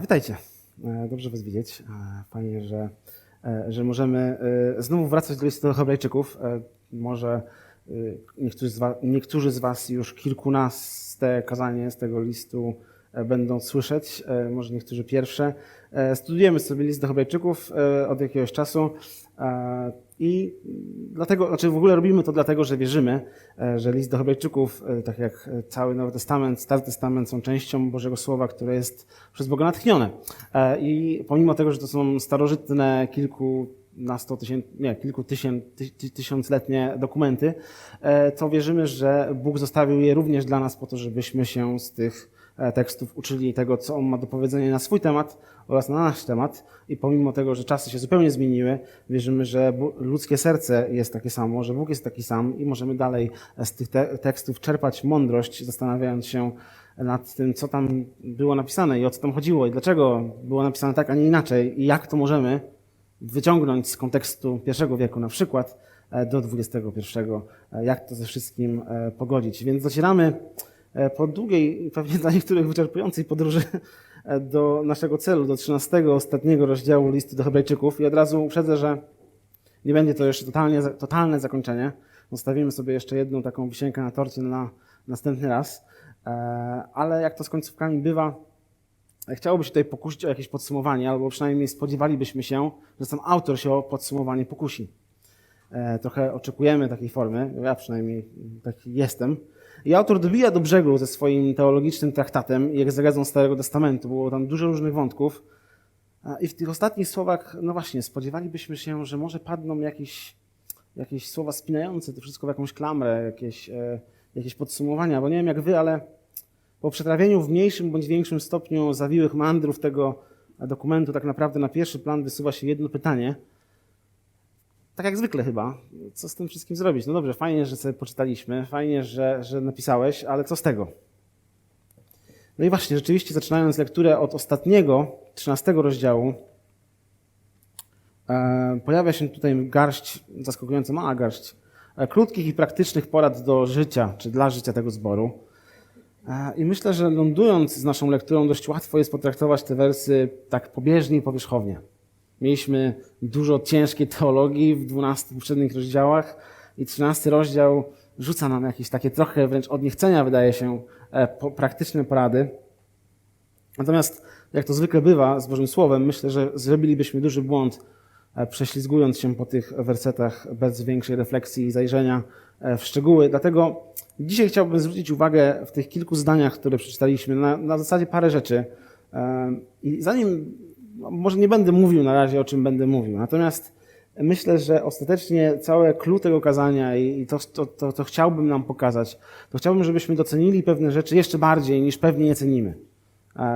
Witajcie. E, Dobrze Was widzieć. E, Fajnie, że, e, że możemy znowu wracać do listu do Hebrajczyków. Może niektórzy z, was, niektórzy z Was już kilkunaste kazanie z tego listu będą słyszeć, może niektórzy pierwsze. Studujemy sobie list do Hebrajczyków od jakiegoś czasu i dlatego, znaczy w ogóle robimy to dlatego, że wierzymy, e, że list do Hebrajczyków, e, tak jak cały Nowy Testament, Stary Testament są częścią Bożego Słowa, które jest przez Boga natchnione. E, I pomimo tego, że to są starożytne kilku na 100 tysięcy, nie, kilku tysięcy, ty, ty, tysiącletnie dokumenty, to wierzymy, że Bóg zostawił je również dla nas po to, żebyśmy się z tych tekstów uczyli tego, co On ma do powiedzenia na swój temat oraz na nasz temat. I pomimo tego, że czasy się zupełnie zmieniły, wierzymy, że ludzkie serce jest takie samo, że Bóg jest taki sam i możemy dalej z tych te- tekstów czerpać mądrość, zastanawiając się nad tym, co tam było napisane i o co tam chodziło i dlaczego było napisane tak, a nie inaczej i jak to możemy wyciągnąć z kontekstu pierwszego wieku na przykład e, do XXI, e, jak to ze wszystkim e, pogodzić. Więc docieramy e, po długiej, pewnie dla niektórych wyczerpującej podróży e, do naszego celu, do 13 ostatniego rozdziału listu do Hebrajczyków i od razu uprzedzę, że nie będzie to jeszcze totalnie, totalne zakończenie. Zostawimy sobie jeszcze jedną taką wisienkę na torcie na następny raz. E, Ale jak to z końcówkami bywa, chciałoby się tutaj pokusić o jakieś podsumowanie, albo przynajmniej spodziewalibyśmy się, że sam autor się o podsumowanie pokusi. E, Trochę oczekujemy takiej formy, ja przynajmniej taki jestem. I autor dobija do brzegu ze swoim teologicznym traktatem i egzegezą Starego Testamentu. Było tam dużo różnych wątków. A I w tych ostatnich słowach, no właśnie, spodziewalibyśmy się, że może padną jakieś, jakieś słowa spinające to wszystko w jakąś klamrę, jakieś, e, jakieś podsumowania, bo nie wiem jak wy, ale po przetrawieniu w mniejszym bądź większym stopniu zawiłych mandrów tego dokumentu, tak naprawdę na pierwszy plan wysuwa się jedno pytanie. Tak jak zwykle chyba. Co z tym wszystkim zrobić? No dobrze, fajnie, że sobie poczytaliśmy, fajnie, że, że napisałeś, ale co z tego? No i właśnie, rzeczywiście zaczynając lekturę od ostatniego, 13 rozdziału, e, pojawia się tutaj garść, zaskakująco mała garść, e, krótkich i praktycznych porad do życia, czy dla życia tego zboru. E, I myślę, że lądując z naszą lekturą, dość łatwo jest potraktować te wersy tak pobieżnie i powierzchownie. Mieliśmy dużo ciężkiej teologii w 12 poprzednich rozdziałach i 13 rozdział rzuca nam jakieś takie trochę wręcz od niechcenia, wydaje się, e, praktyczne porady. Natomiast, jak to zwykle bywa z Bożym Słowem, myślę, że zrobilibyśmy duży błąd, e, prześlizgując się po tych wersetach bez większej refleksji i zajrzenia e, w szczegóły. Dlatego dzisiaj chciałbym zwrócić uwagę w tych kilku zdaniach, które przeczytaliśmy, na, na zasadzie parę rzeczy. I zanim, no, może nie będę mówił na razie, o czym będę mówił, natomiast myślę, że ostatecznie całe clue tego kazania i to, to, to, to chciałbym nam pokazać, to chciałbym, żebyśmy docenili pewne rzeczy jeszcze bardziej niż pewnie je cenimy.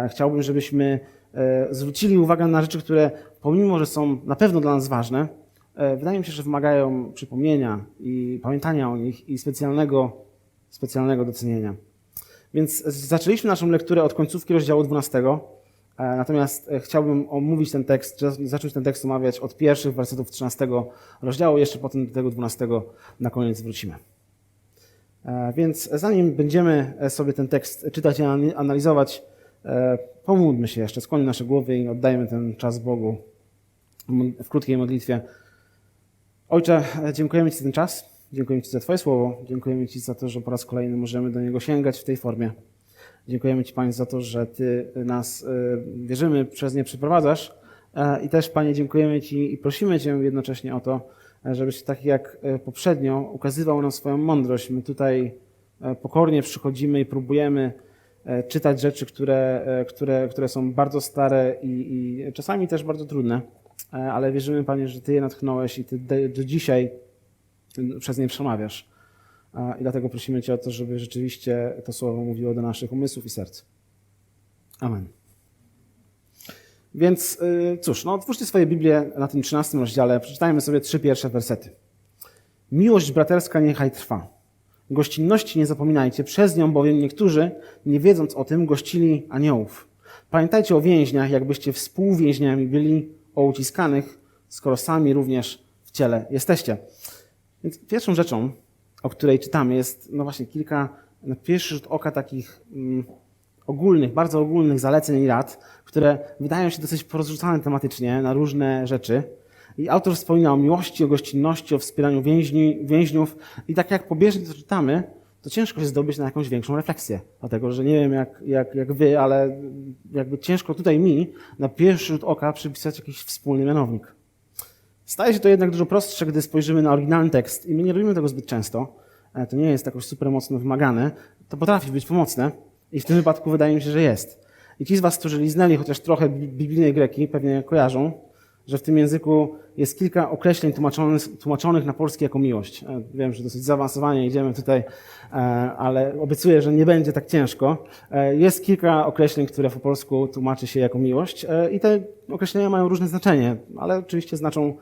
Chciałbym, żebyśmy e, zwrócili uwagę na rzeczy, które pomimo, że są na pewno dla nas ważne, e, wydaje mi się, że wymagają przypomnienia i pamiętania o nich i specjalnego, specjalnego docenienia. Więc zaczęliśmy naszą lekturę od końcówki rozdziału 12, e, natomiast e, chciałbym omówić ten tekst, zacząć ten tekst omawiać od pierwszych wersetów 13 rozdziału, jeszcze potem do tego 12 na koniec wrócimy. E, Więc zanim będziemy sobie ten tekst czytać i anali- analizować, e, pomódlmy się jeszcze, skłonimy nasze głowy i oddajmy ten czas Bogu w krótkiej modlitwie. Ojcze, e, dziękujemy Ci za ten czas, dziękujemy Ci za Twoje słowo, dziękujemy Ci za to, że po raz kolejny możemy do niego sięgać w tej formie. Dziękujemy Ci, Panie, za to, że Ty nas, wierzymy, przez nie przeprowadzasz. E, I też, Panie, dziękujemy Ci i prosimy Cię jednocześnie o to, żebyś tak jak e, poprzednio ukazywał nam swoją mądrość. My tutaj e, pokornie przychodzimy i próbujemy czytać rzeczy, które, które, które są bardzo stare i, i czasami też bardzo trudne, ale wierzymy, Panie, że Ty je natchnąłeś i Ty do dzisiaj przez nie przemawiasz. I dlatego prosimy Cię o to, żeby rzeczywiście to słowo mówiło do naszych umysłów i serc. Amen. Więc y, cóż, no otwórzcie swoje Biblię na tym 13 rozdziale. Przeczytajmy sobie trzy pierwsze wersety. Miłość braterska niechaj trwa. Gościnności nie zapominajcie, przez nią bowiem niektórzy, nie wiedząc o tym, gościli aniołów. Pamiętajcie o więźniach, jakbyście współwięźniami byli o uciskanych, skoro sami również w ciele jesteście. Więc pierwszą rzeczą, o której czytamy, jest no właśnie kilka na pierwszy rzut oka takich mm, ogólnych, bardzo ogólnych zaleceń i rad, które wydają się dosyć porozrzucane tematycznie na różne rzeczy. I autor wspomina o miłości, o gościnności, o wspieraniu więźni, więźniów. I tak jak pobieżnie to czytamy, to ciężko się zdobyć na jakąś większą refleksję. Dlatego, że nie wiem jak, jak, jak wy, ale jakby ciężko tutaj mi na pierwszy rzut oka przypisać jakiś wspólny mianownik. Staje się to jednak dużo prostsze, gdy spojrzymy na oryginalny tekst i my nie robimy tego zbyt często. E, To nie jest jakoś super mocno wymagane. To potrafi być pomocne i w tym wypadku wydaje mi się, że jest. I ci z was, którzy liznęli chociaż trochę bi- biblijnej greki, pewnie kojarzą, że w tym języku jest kilka określeń tłumaczonych, tłumaczonych na polski jako miłość. E, Wiem, że dosyć zaawansowanie idziemy tutaj, e, ale obiecuję, że nie będzie tak ciężko. Jest kilka określeń, które po polsku tłumaczy się jako miłość i te określenia mają różne znaczenie, ale oczywiście znaczą,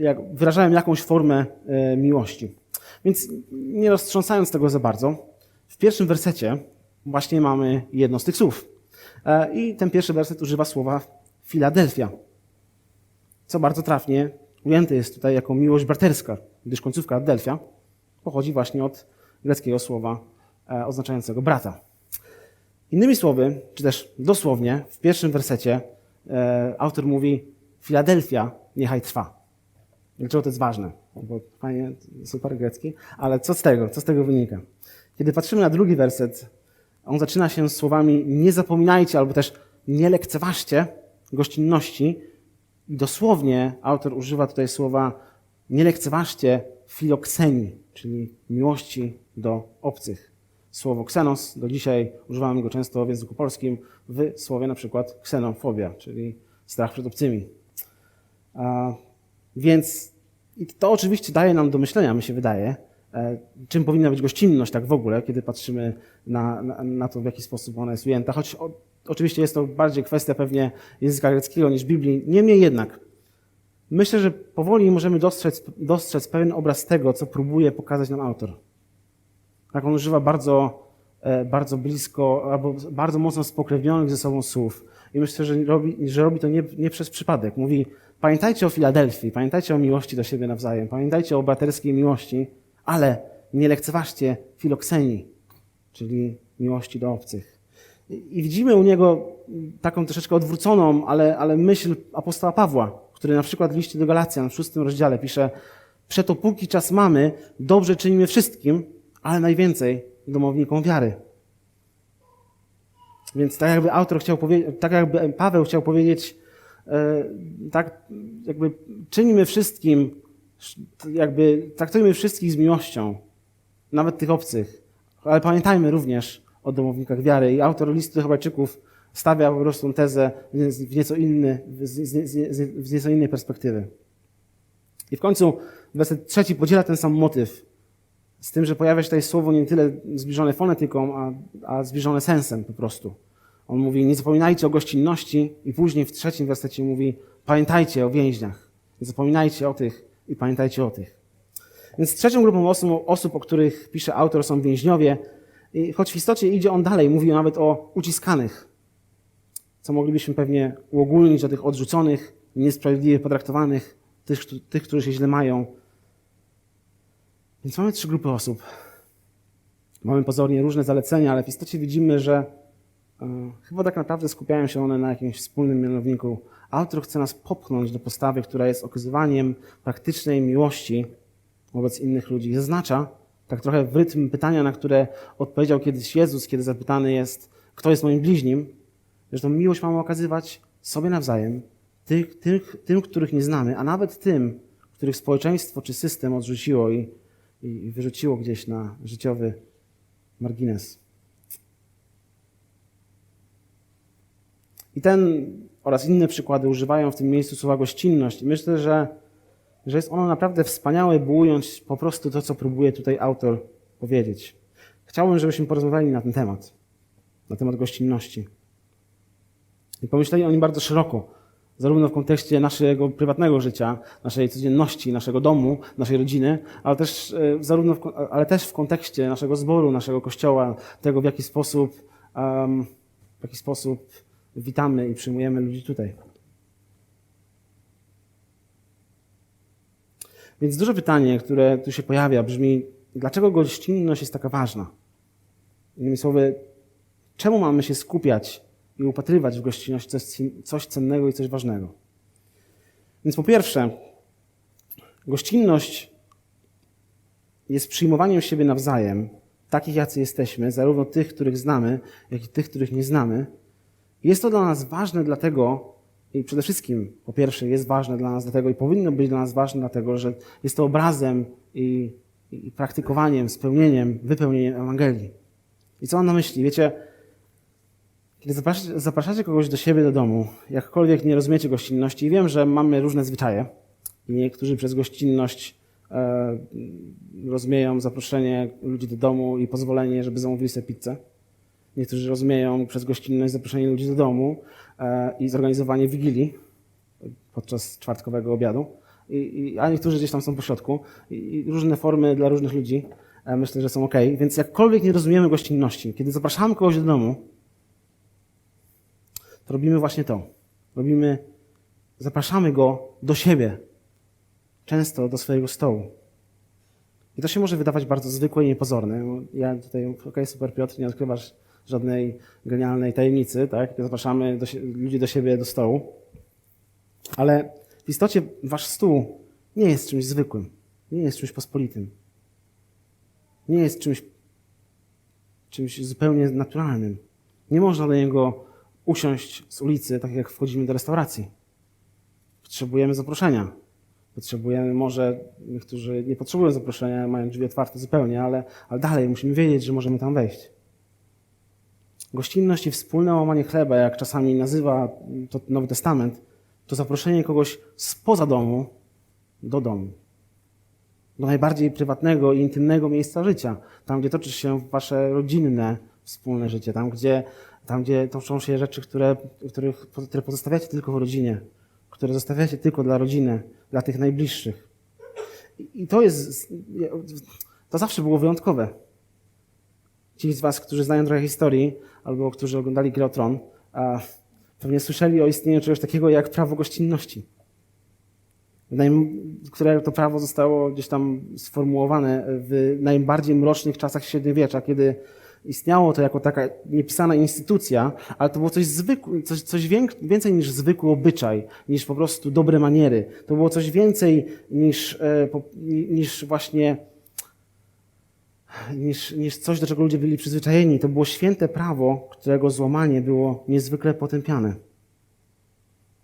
jak, wyrażają jakąś formę e, miłości. Więc nie roztrząsając tego za bardzo, w pierwszym wersecie właśnie mamy jedno z tych słów. E, I ten pierwszy werset używa słowa Filadelfia co bardzo trafnie ujęte jest tutaj jako miłość braterska, gdyż końcówka Delfia pochodzi właśnie od greckiego słowa e, oznaczającego brata. Innymi słowy, czy też dosłownie, w pierwszym wersecie e, autor mówi Filadelfia niechaj trwa. Dlaczego to jest ważne? Bo fajnie, super grecki, ale co z tego? Co z tego wynika? Kiedy patrzymy na drugi werset, on zaczyna się słowami nie zapominajcie albo też nie lekceważcie gościnności, i dosłownie autor używa tutaj słowa nie lekceważcie filoksenii, czyli miłości do obcych. Słowo ksenos, do dzisiaj używamy go często w języku polskim w słowie na przykład ksenofobia, czyli strach przed obcymi. Więc to oczywiście daje nam do myślenia, mi się wydaje, e, czym powinna być gościnność tak w ogóle, kiedy patrzymy na, na, na to, w jaki sposób ona jest ujęta. Choć o, oczywiście jest to bardziej kwestia pewnie języka greckiego niż Biblii. Niemniej jednak, myślę, że powoli możemy dostrzec, dostrzec pewien obraz tego, co próbuje pokazać nam autor. Tak on używa bardzo, e, bardzo blisko, albo bardzo mocno spokrewnionych ze sobą słów. I myślę, że robi, że robi to nie, nie przez przypadek. Mówi, pamiętajcie o Filadelfii, pamiętajcie o miłości do siebie nawzajem, pamiętajcie o braterskiej miłości, ale nie lekceważcie filoksenii, czyli miłości do obcych. I widzimy u niego taką troszeczkę odwróconą, ale, ale myśl apostoła Pawła, który na przykład w liście do Galacjan w szóstym rozdziale pisze Przeto póki czas mamy, dobrze czynimy wszystkim, ale najwięcej domownikom wiary. Więc tak jakby autor chciał powiedzieć, tak jakby Paweł chciał powiedzieć, tak jakby czynimy wszystkim, jakby traktujmy wszystkich z miłością, nawet tych obcych, ale pamiętajmy również o domownikach wiary. I autor listu do stawia po prostu tezę w nieco, inny, w nieco innej perspektywy. I w końcu werset trzeci podziela ten sam motyw, z tym, że pojawia się tutaj słowo nie tyle zbliżone fonetyką, a, a zbliżone sensem po prostu. On mówi, nie zapominajcie o gościnności i później w trzecim wersecie mówi, pamiętajcie o więźniach. Nie zapominajcie o tych i pamiętajcie o tych. Więc trzecią grupą osób, osób o których pisze autor, są więźniowie, i choć w istocie idzie on dalej, mówi nawet o uciskanych, co moglibyśmy pewnie uogólnić o tych odrzuconych, niesprawiedliwie potraktowanych, tych, tych, którzy się źle mają. Więc mamy trzy grupy osób. Mamy pozornie różne zalecenia, ale w istocie widzimy, że chyba tak naprawdę skupiają się one na jakimś wspólnym mianowniku. Autor chce nas popchnąć do postawy, która jest okazywaniem praktycznej miłości wobec innych ludzi. Zaznacza, tak trochę w rytm pytania, na które odpowiedział kiedyś Jezus, kiedy zapytany jest, kto jest moim bliźnim, że tą miłość mamy okazywać sobie nawzajem, tych, tych, tym, których nie znamy, a nawet tym, których społeczeństwo czy system odrzuciło i, i wyrzuciło gdzieś na życiowy margines. I ten oraz inne przykłady używają w tym miejscu słowa gościnność. I myślę, że, że jest ono naprawdę wspaniałe, by ująć po prostu to, co próbuje tutaj autor powiedzieć. Chciałbym, żebyśmy porozmawiali na ten temat, na temat gościnności. I pomyśleli o nim bardzo szeroko, zarówno w kontekście naszego prywatnego życia, naszej codzienności, naszego domu, naszej rodziny, ale też, e, zarówno w, ale też w kontekście naszego zboru, naszego kościoła, tego w jaki sposób, um, w jaki sposób witamy i przyjmujemy ludzi tutaj. Więc duże pytanie, które tu się pojawia, brzmi, dlaczego gościnność jest taka ważna? Innymi słowy, czemu mamy się skupiać i upatrywać w gościnności coś, coś cennego i coś ważnego. Więc po pierwsze, gościnność jest przyjmowaniem siebie nawzajem, takich jacy jesteśmy, zarówno tych, których znamy, jak i tych, których nie znamy. Jest to dla nas ważne dlatego, i przede wszystkim, po pierwsze, jest ważne dla nas dlatego i powinno być dla nas ważne dlatego, że jest to obrazem i, i praktykowaniem, spełnieniem, wypełnieniem Ewangelii. I co mam na myśli? Wiecie, kiedy zapraszacie, zapraszacie kogoś do siebie do domu, jakkolwiek nie rozumiecie gościnności, i wiem, że mamy różne zwyczaje, i niektórzy przez gościnność e, rozumieją zaproszenie ludzi do domu i pozwolenie, żeby zamówili sobie pizzę. Niektórzy rozumieją przez gościnność zaproszenie ludzi do domu e, i zorganizowanie wigilii podczas czwartkowego obiadu. A niektórzy gdzieś tam są po środku. I, różne formy dla różnych ludzi e, myślę, że są ok. Więc jakkolwiek nie rozumiemy gościnności, kiedy zapraszamy kogoś do domu, to robimy właśnie to. Robimy, zapraszamy go do siebie, często do swojego stołu. I to się może wydawać bardzo zwykłe i niepozorne. Ja tutaj, okej, super Piotr, nie odkrywasz żadnej genialnej tajemnicy, tak? Zapraszamy do, ludzi do siebie do stołu. Ale w istocie wasz stół nie jest czymś zwykłym, nie jest czymś pospolitym. Nie jest czymś, czymś zupełnie naturalnym. Nie można do niego usiąść z ulicy, tak jak wchodzimy do restauracji. Potrzebujemy zaproszenia. Potrzebujemy, może niektórzy nie potrzebują zaproszenia, mają drzwi otwarte zupełnie, ale, ale dalej musimy wiedzieć, że możemy tam wejść. Gościnność i wspólne łamanie chleba, jak czasami nazywa to Nowy Testament, to zaproszenie kogoś spoza domu do domu. Do najbardziej prywatnego i intymnego miejsca życia. Tam, gdzie toczy się wasze rodzinne, wspólne życie. Tam, gdzie, tam, gdzie toczą się rzeczy, które, których, które pozostawiacie tylko w rodzinie. Które zostawiacie tylko dla rodziny, dla tych najbliższych. I to jest, to zawsze było wyjątkowe. Ci z Was, którzy znają trochę historii, albo którzy oglądali Grę Tron, pewnie słyszeli o istnieniu czegoś takiego jak prawo gościnności, które to prawo zostało gdzieś tam sformułowane w najbardziej mrocznych czasach średniowiecza, kiedy istniało to jako taka niepisana instytucja, ale to było coś, coś, coś więcej niż zwykły obyczaj, niż po prostu dobre maniery. To było coś więcej niż, e, niż właśnie niż, niż coś, do czego ludzie byli przyzwyczajeni. To było święte prawo, którego złamanie było niezwykle potępiane.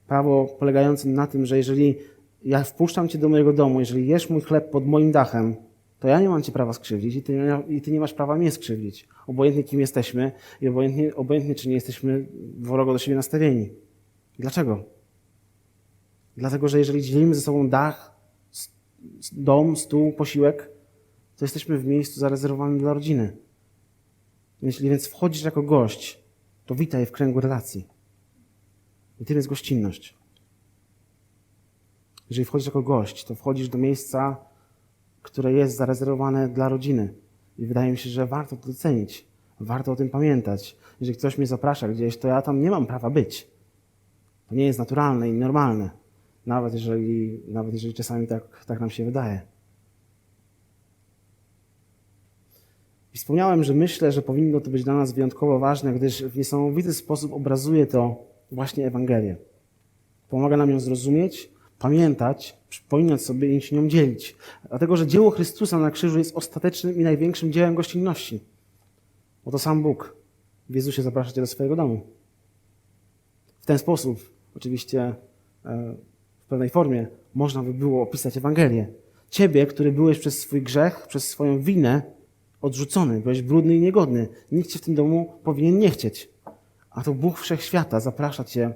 Prawo polegające na tym, że jeżeli ja wpuszczam cię do mojego domu, jeżeli jesz mój chleb pod moim dachem, to ja nie mam cię prawa skrzywdzić i ty, nie, i ty nie masz prawa mnie skrzywdzić. Obojętnie kim jesteśmy i obojętnie, obojętnie czy nie jesteśmy wrogo do siebie nastawieni. Dlaczego? Dlatego, że jeżeli dzielimy ze sobą dach, dom, stół, posiłek, to jesteśmy w miejscu zarezerwowanym dla rodziny. Jeśli więc wchodzisz jako gość, to witaj w kręgu relacji. I tym jest gościnność. Jeżeli wchodzisz jako gość, to wchodzisz do miejsca, które jest zarezerwowane dla rodziny. I wydaje mi się, że warto to docenić. Warto o tym pamiętać. Jeżeli ktoś mnie zaprasza gdzieś, to ja tam nie mam prawa być. To nie jest naturalne i normalne. Nawet jeżeli, nawet jeżeli czasami tak, tak nam się wydaje. I wspomniałem, że myślę, że powinno to być dla nas wyjątkowo ważne, gdyż w niesamowity sposób obrazuje to właśnie Ewangelię. Pomaga nam ją zrozumieć, pamiętać, przypominać sobie i się nią dzielić. Dlatego, że dzieło Chrystusa na krzyżu jest ostatecznym i największym dziełem gościnności. Oto sam Bóg w Jezusie zaprasza Cię do swojego domu. W ten sposób, oczywiście e, w pewnej formie, można by było opisać Ewangelię. Ciebie, który byłeś przez swój grzech, przez swoją winę odrzucony, byłeś brudny i niegodny. Nikt cię w tym domu powinien nie chcieć. A to Bóg Wszechświata zaprasza cię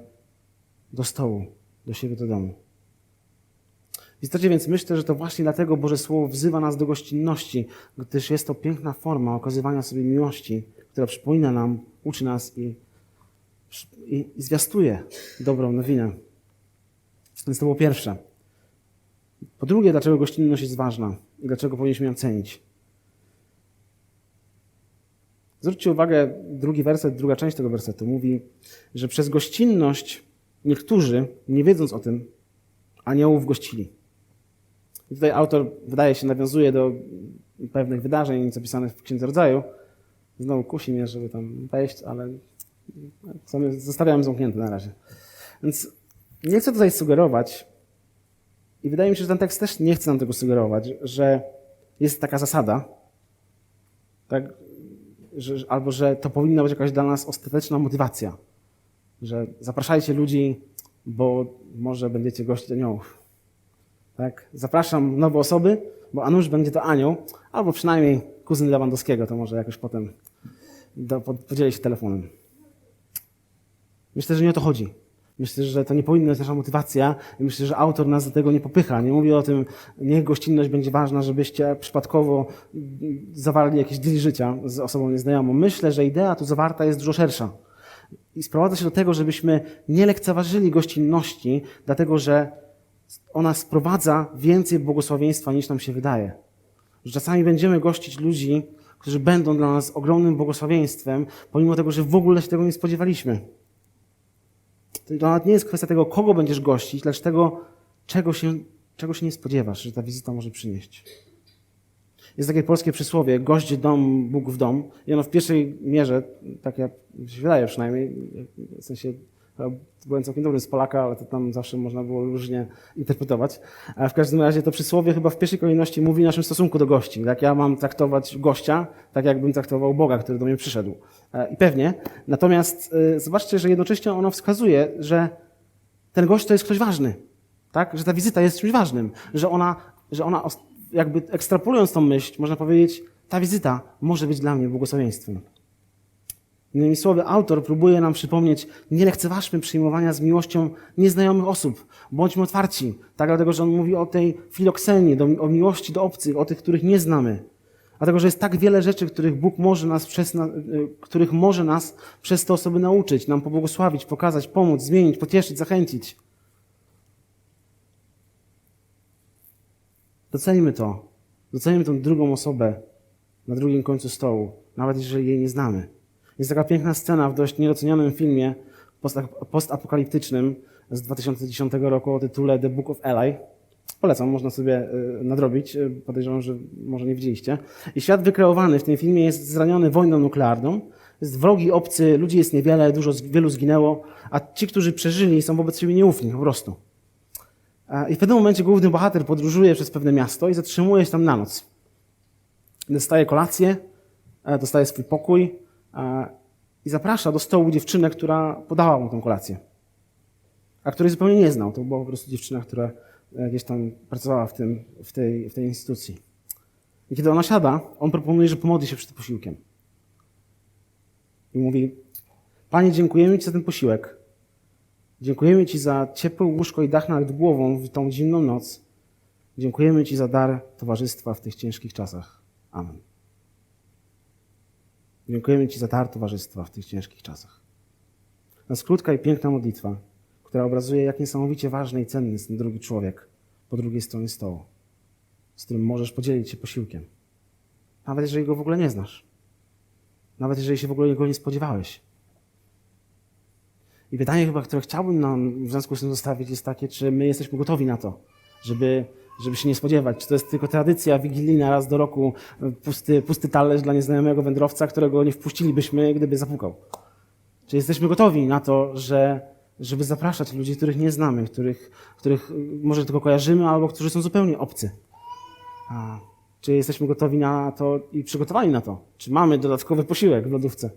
do stołu, do siebie do domu. W istocie więc myślę, że to właśnie dlatego Boże Słowo wzywa nas do gościnności, gdyż jest to piękna forma okazywania sobie miłości, która przypomina nam, uczy nas i, i, i zwiastuje dobrą nowinę. Więc to było pierwsze. Po drugie, dlaczego gościnność jest ważna i dlaczego powinniśmy ją cenić. Zwróćcie uwagę, drugi werset, druga część tego wersetu mówi, że przez gościnność niektórzy, nie wiedząc o tym, aniołów gościli. I tutaj autor, wydaje się, nawiązuje do pewnych wydarzeń zapisanych w Księdze Rodzaju, Znowu kusi mnie, żeby tam wejść, ale zostawiam zamknięte na razie. Więc nie chcę tutaj sugerować, i wydaje mi się, że ten tekst też nie chce nam tego sugerować, że jest taka zasada, tak, że, albo że to powinna być jakaś dla nas ostateczna motywacja, że zapraszajcie ludzi, bo może będziecie gościć aniołów. Tak? Zapraszam nowe osoby, bo a nuż będzie to anioł, albo przynajmniej kuzyn Lewandowskiego, to może jakoś potem do, po, podzielę się telefonem. Myślę, że nie o to chodzi. Myślę, że to nie powinna być nasza motywacja i myślę, że autor nas do tego nie popycha. Nie mówi o tym, niech gościnność będzie ważna, żebyście przypadkowo zawarli jakieś deal życia z osobą nieznajomą. Myślę, że idea tu zawarta jest dużo szersza. I sprowadza się do tego, żebyśmy nie lekceważyli gościnności, dlatego że ona sprowadza więcej błogosławieństwa niż nam się wydaje. Że czasami będziemy gościć ludzi, którzy będą dla nas ogromnym błogosławieństwem, pomimo tego, że w ogóle się tego nie spodziewaliśmy. To nawet nie jest kwestia tego, kogo będziesz gościć, lecz tego, czego się, czego się nie spodziewasz, że ta wizyta może przynieść. Jest takie polskie przysłowie, gość dom, Bóg w dom. I ono w pierwszej mierze, tak jak się wydaje przynajmniej, w sensie byłem całkiem dobrym z Polaka, ale to tam zawsze można było różnie interpretować. W każdym razie to przysłowie chyba w pierwszej kolejności mówi o naszym stosunku do gości. Jak ja mam traktować gościa, tak jakbym traktował Boga, który do mnie przyszedł. E, I pewnie. Natomiast e, zobaczcie, że jednocześnie ono wskazuje, że ten gość to jest ktoś ważny. Tak? Że ta wizyta jest czymś ważnym. Że ona, że ona jakby ekstrapolując tą myśl, można powiedzieć, ta wizyta może być dla mnie błogosławieństwem. Innymi słowy, autor próbuje nam przypomnieć, nie lekceważmy przyjmowania z miłością nieznajomych osób. Bądźmy otwarci. Tak, dlatego, że on mówi o tej filoksenie, o miłości do obcych, o tych, których nie znamy. Dlatego, że jest tak wiele rzeczy, których Bóg może nas przez, y, których może nas przez te osoby nauczyć, nam pobłogosławić, pokazać, pomóc, zmienić, pocieszyć, zachęcić. Docenimy to. Docenimy tą drugą osobę na drugim końcu stołu, nawet jeżeli jej nie znamy. Jest taka piękna scena w dość niedocenionym filmie postapokaliptycznym z 2010 roku o tytule The Book of Eli. Polecam, można sobie y, nadrobić. Podejrzewam, że może nie widzieliście. I świat wykreowany w tym filmie jest zraniony wojną nuklearną. Jest wrogi, obcy, ludzi jest niewiele, dużo, wielu zginęło, a ci, którzy przeżyli, są wobec siebie nieufni po prostu. I w pewnym momencie główny bohater podróżuje przez pewne miasto i zatrzymuje się tam na noc. Dostaje kolację, e, dostaje swój pokój, i zaprasza do stołu dziewczynę, która podała mu tę kolację, a której zupełnie nie znał. To była po prostu dziewczyna, która e, gdzieś tam pracowała w, tym, w, tej, w tej instytucji. I kiedy ona siada, on proponuje, że pomodli się przed posiłkiem. I mówi, Panie, dziękujemy Ci za ten posiłek. Dziękujemy Ci za ciepłe łóżko i dach nad głową w tą zimną noc. Dziękujemy Ci za dar towarzystwa w tych ciężkich czasach. Amen. Dziękujemy Ci za dar towarzystwa w tych ciężkich czasach. Jest krótka i piękna modlitwa, która obrazuje, jak niesamowicie ważny i cenny jest ten drugi człowiek po drugiej stronie stołu, z którym możesz podzielić się posiłkiem. Nawet jeżeli go w ogóle nie znasz. Nawet jeżeli się w ogóle go nie spodziewałeś. I pytanie chyba, które chciałbym nam w związku z tym zostawić jest takie, czy my jesteśmy gotowi na to, żeby żeby się nie spodziewać. Czy to jest tylko tradycja wigilijna raz do roku, pusty, pusty talerz dla nieznajomego wędrowca, którego nie wpuścilibyśmy, gdyby zapukał. Czy jesteśmy gotowi na to, że, żeby zapraszać ludzi, których nie znamy, których, których może tylko kojarzymy, albo którzy są zupełnie obcy? A, czy jesteśmy gotowi na to i przygotowani na to? Czy mamy dodatkowy posiłek w lodówce?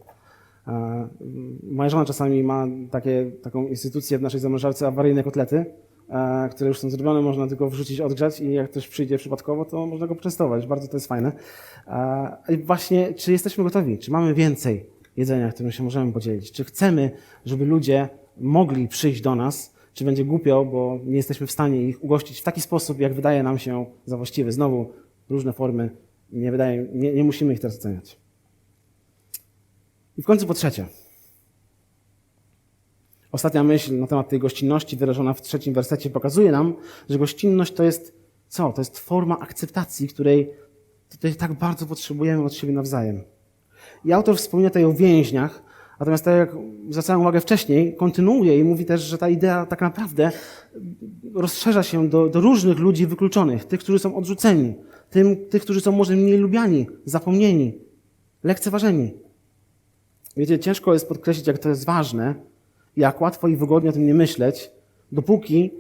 A, moja żona czasami ma takie, taką instytucję w naszej zamrażarce awaryjne kotlety, które już są zrobione, można tylko wrzucić, odgrzać i jak ktoś przyjdzie przypadkowo, to można go poczęstować. Bardzo to jest fajne. E, I właśnie, czy jesteśmy gotowi? Czy mamy więcej jedzenia, którym się możemy podzielić? Czy chcemy, żeby ludzie mogli przyjść do nas? Czy będzie głupio, bo nie jesteśmy w stanie ich ugościć w taki sposób, jak wydaje nam się za właściwy? Znowu różne formy, nie, wydaje, nie, nie musimy ich teraz oceniać. I w końcu po trzecie, Ostatnia myśl na temat tej gościnności wyrażona w trzecim wersecie pokazuje nam, że gościnność to jest co? To jest forma akceptacji, której tutaj tak bardzo potrzebujemy od siebie nawzajem. I autor wspomina tutaj o więźniach, natomiast tak jak zwracałem uwagę wcześniej, kontynuuje i mówi też, że ta idea tak naprawdę rozszerza się do, do różnych ludzi wykluczonych, tych, którzy są odrzuceni, tym, tych, którzy są może mniej lubiani, zapomnieni, lekceważeni. Wiecie, ciężko jest podkreślić, jak to jest ważne, jak łatwo i wygodnie o tym nie myśleć, dopóki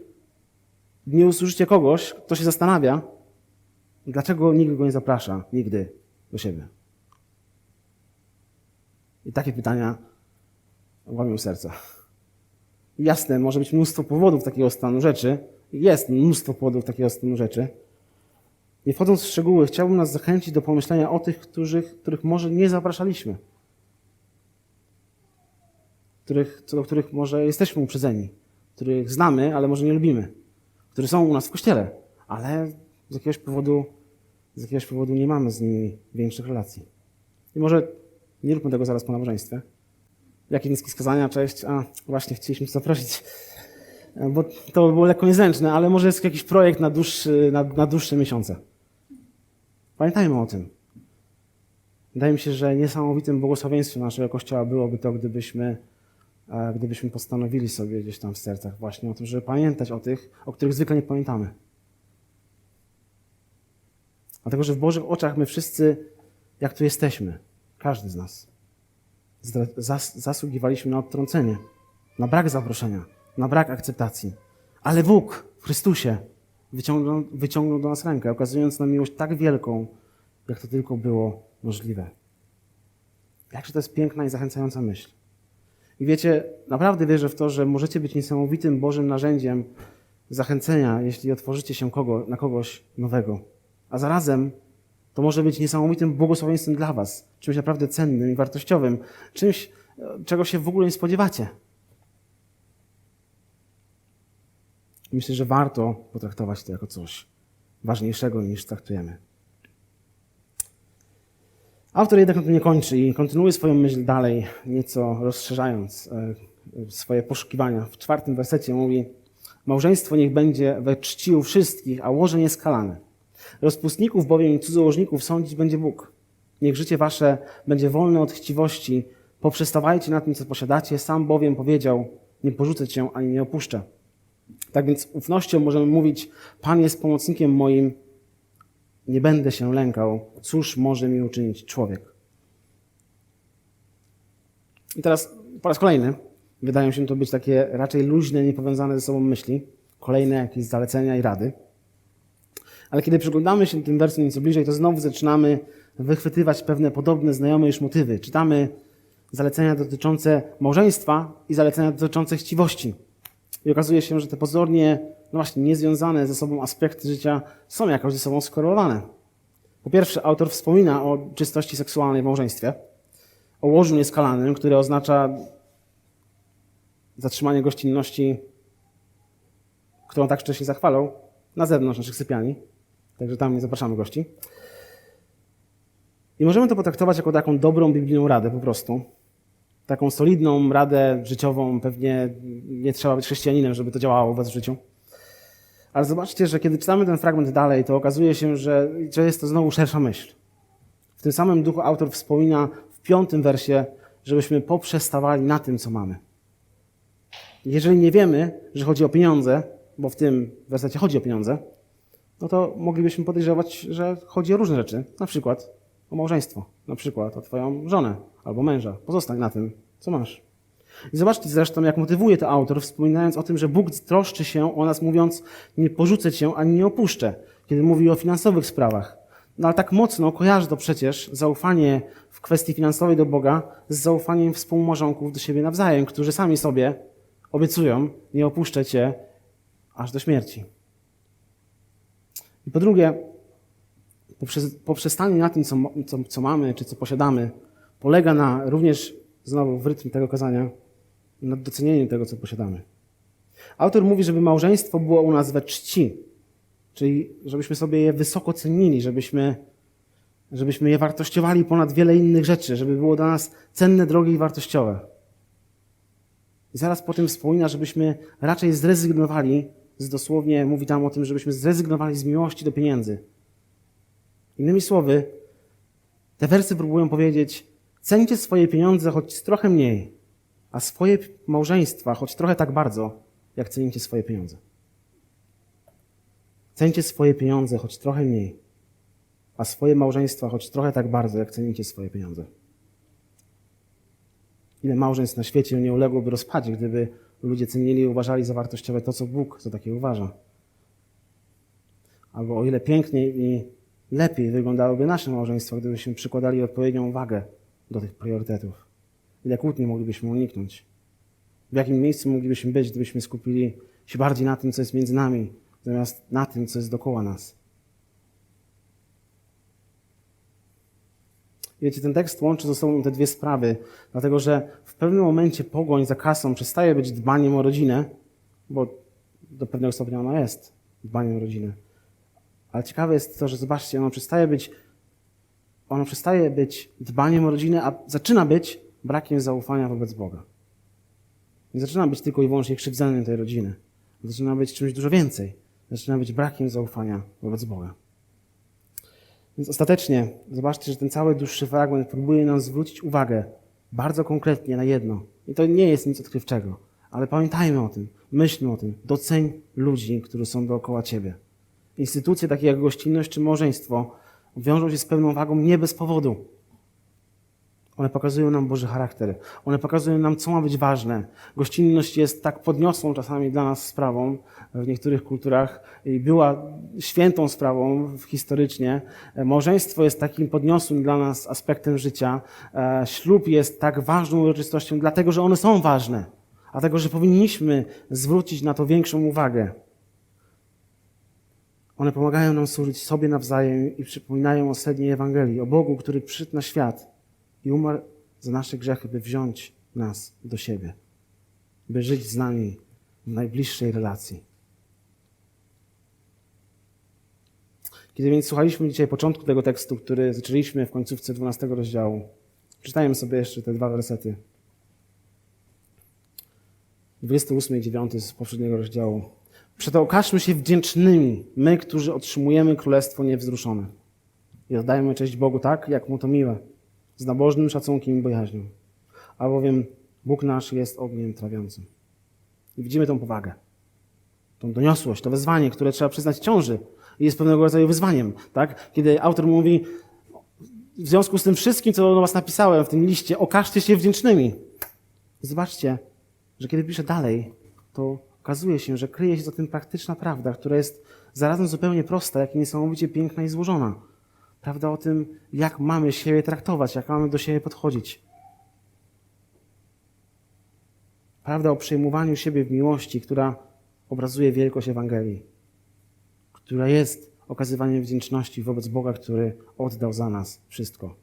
nie usłyszycie kogoś, kto się zastanawia, dlaczego nikt go nie zaprasza nigdy do siebie. I takie pytania łamią serca. Jasne, może być mnóstwo powodów takiego stanu rzeczy. Jest mnóstwo powodów takiego stanu rzeczy. Nie wchodząc w szczegóły, chciałbym nas zachęcić do pomyślenia o tych, których, których może nie zapraszaliśmy. Których, co do których może jesteśmy uprzedzeni. Których znamy, ale może nie lubimy. Którzy są u nas w kościele, ale z jakiegoś powodu, z jakiegoś powodu nie mamy z nimi większych relacji. I może nie róbmy tego zaraz po nabożeństwie. Jakie niskie skazania, cześć. A, właśnie, chcieliśmy zaprosić. Bo to by było lekko niezręczne, ale może jest jakiś projekt na, dłuższy, na, na dłuższe miesiące. Pamiętajmy o tym. Wydaje mi się, że niesamowitym błogosławieństwem naszego Kościoła byłoby to, gdybyśmy, gdybyśmy postanowili sobie gdzieś tam w sercach właśnie o tym, żeby pamiętać o tych, o których zwykle nie pamiętamy. Dlatego, że w Bożych oczach my wszyscy, jak tu jesteśmy, każdy z nas, zas zasługiwaliśmy na odtrącenie, na brak zaproszenia, na brak akceptacji. Ale Bóg w Chrystusie wyciągnął, wyciągnął do nas rękę, okazując nam miłość tak wielką, jak to tylko było możliwe. Jakże to jest piękna i zachęcająca myśl. I wiecie, naprawdę wierzę w to, że możecie być niesamowitym Bożym narzędziem zachęcenia, jeśli otworzycie się kogo, na kogoś nowego. A zarazem to może być niesamowitym błogosławieństwem dla Was, czymś naprawdę cennym i wartościowym, czymś, czego się w ogóle nie spodziewacie. Myślę, że warto potraktować to jako coś ważniejszego niż traktujemy. Autor jednak na tym nie kończy i kontynuuje swoją myśl dalej, nieco rozszerzając swoje poszukiwania. W czwartym wersecie mówi: Małżeństwo niech będzie we czci u wszystkich, a łoże nieskalane. Rozpustników bowiem i cudzołożników sądzić będzie Bóg. Niech życie wasze będzie wolne od chciwości. Poprzestawajcie na tym, co posiadacie. Sam bowiem powiedział: Nie porzucę cię ani nie opuszczę. Tak więc ufnością możemy mówić: Pan jest pomocnikiem moim, nie będę się lękał. Cóż może mi uczynić człowiek? I teraz po raz kolejny wydają się to być takie raczej luźne, niepowiązane ze sobą myśli, kolejne jakieś zalecenia i rady. Ale kiedy przyglądamy się tym wersom nieco bliżej, to znowu zaczynamy wychwytywać pewne podobne, znajome już motywy. Czytamy zalecenia dotyczące małżeństwa i zalecenia dotyczące chciwości. I okazuje się, że te pozornie, no właśnie, niezwiązane ze sobą aspekty życia są jakoś ze sobą skorelowane. Po pierwsze, autor wspomina o czystości seksualnej w małżeństwie, o łożu nieskalanym, które oznacza zatrzymanie gościnności, którą tak wcześniej zachwalał, na zewnątrz naszych sypialni. Także tam nie zapraszamy gości. I możemy to potraktować jako taką dobrą biblijną radę po prostu. Taką solidną radę życiową. Pewnie nie trzeba być chrześcijaninem, żeby to działało u was w życiu. Ale zobaczcie, że kiedy czytamy ten fragment dalej, to okazuje się, że, że jest to znowu szersza myśl. W tym samym duchu autor wspomina w piątym wersie, żebyśmy poprzestawali na tym, co mamy. Jeżeli nie wiemy, że chodzi o pieniądze, bo w tym wersecie chodzi o pieniądze, no to moglibyśmy podejrzewać, że chodzi o różne rzeczy. Na przykład o małżeństwo, na przykład o twoją żonę albo męża. Pozostań na tym, co masz. I zobaczcie zresztą, jak motywuje to autor, wspominając o tym, że Bóg troszczy się o nas, mówiąc, nie porzucę cię ani nie opuszczę, kiedy mówi o finansowych sprawach. No ale tak mocno kojarzy to przecież zaufanie w kwestii finansowej do Boga z zaufaniem współmałżonków do siebie nawzajem, którzy sami sobie obiecują, nie opuszczę cię aż do śmierci. I po drugie, poprzestanie na tym, co, co, co mamy, czy co posiadamy, polega na również, znowu w rytm tego kazania, na docenieniu tego, co posiadamy. Autor mówi, żeby małżeństwo było u nas we czci, czyli żebyśmy sobie je wysoko cenili, żebyśmy, żebyśmy je wartościowali ponad wiele innych rzeczy, żeby było dla nas cenne, drogie i wartościowe. I zaraz po tym wspomina, żebyśmy raczej zrezygnowali z dosłownie, mówi tam o tym, żebyśmy zrezygnowali z miłości do pieniędzy. Innymi słowy, te wersy próbują powiedzieć, cencie swoje pieniądze choć trochę mniej, a swoje małżeństwa choć trochę tak bardzo, jak cenicie swoje pieniądze. Cencie swoje pieniądze choć trochę mniej, a swoje małżeństwa choć trochę tak bardzo, jak cenicie swoje pieniądze. Ile małżeństw na świecie nie uległoby rozpadzie, gdyby ludzie cenili i uważali za wartościowe to, co Bóg za takie uważa. Albo o ile piękniej i lepiej wyglądałoby nasze małżeństwo, gdybyśmy przykładali odpowiednią wagę do tych priorytetów. Ile kłótni moglibyśmy uniknąć. W jakim miejscu moglibyśmy być, gdybyśmy skupili się bardziej na tym, co jest między nami, zamiast na tym, co jest dookoła nas. Wiecie, ten tekst łączy ze sobą te dwie sprawy, dlatego że w pewnym momencie pogoń za kasą przestaje być dbaniem o rodzinę, bo do pewnego stopnia ona jest dbaniem o rodzinę. Ale ciekawe jest to, że zobaczcie, ono przestaje być, ono przestaje być dbaniem o rodzinę, a zaczyna być brakiem zaufania wobec Boga. Nie zaczyna być tylko i wyłącznie krzywdzeniem tej rodziny. Zaczyna być czymś dużo więcej. Zaczyna być brakiem zaufania wobec Boga. Więc ostatecznie zobaczcie, że ten cały dłuższy fragment próbuje nam zwrócić uwagę bardzo konkretnie na jedno. I to nie jest nic odkrywczego, ale pamiętajmy o tym, myślmy o tym, doceń ludzi, którzy są dookoła ciebie. Instytucje takie jak gościnność czy małżeństwo wiążą się z pewną wagą nie bez powodu. One pokazują nam Boży charakter. One pokazują nam, co ma być ważne. Gościnność jest tak podniosłą czasami dla nas sprawą w niektórych kulturach i była świętą sprawą historycznie. Małżeństwo jest takim podniosłym dla nas aspektem życia. E, Ślub jest tak ważną uroczystością, dlatego że one są ważne, dlatego że powinniśmy zwrócić na to większą uwagę. One pomagają nam służyć sobie nawzajem i przypominają o sednie Ewangelii, o Bogu, który przyszedł na świat i umarł za nasze grzechy, by wziąć nas do siebie, by żyć z nami w najbliższej relacji. Kiedy więc słuchaliśmy dzisiaj początku tego tekstu, który zaczęliśmy w końcówce 12 rozdziału, czytajmy sobie jeszcze te dwa wersety. 28 i 9 z poprzedniego rozdziału. Przeto okażmy się wdzięcznymi, my, którzy otrzymujemy królestwo niewzruszone. I oddajmy cześć Bogu tak, jak mu to miłe z nabożnym szacunkiem i bojaźnią. Albowiem Bóg nasz jest ogniem trawiącym. I widzimy tą powagę, tą doniosłość, to wezwanie, które trzeba przyznać ciąży. I jest pewnego rodzaju wyzwaniem, tak? Kiedy autor mówi, w związku z tym wszystkim, co do was napisałem w tym liście, okażcie się wdzięcznymi. Zobaczcie, że kiedy pisze dalej, to okazuje się, że kryje się za tym praktyczna prawda, która jest zarazem zupełnie prosta, jak i niesamowicie piękna i złożona. Prawda o tym, jak mamy siebie traktować, jak mamy do siebie podchodzić. Prawda o przyjmowaniu siebie w miłości, która obrazuje wielkość Ewangelii, która jest okazywaniem wdzięczności wobec Boga, który oddał za nas wszystko.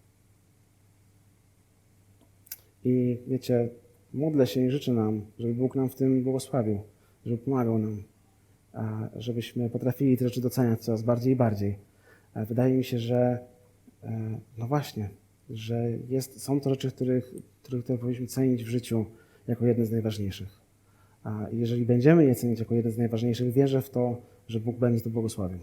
I wiecie, modlę się i życzę nam, żeby Bóg nam w tym błogosławił, żeby pomagał nam, żebyśmy potrafili te rzeczy doceniać coraz bardziej i bardziej. Wydaje mi się, że e, no właśnie, że jest, są to rzeczy, których, których powinniśmy cenić w życiu jako jedne z najważniejszych. A jeżeli będziemy je cenić jako jeden z najważniejszych, wierzę w to, że Bóg będzie to błogosławił.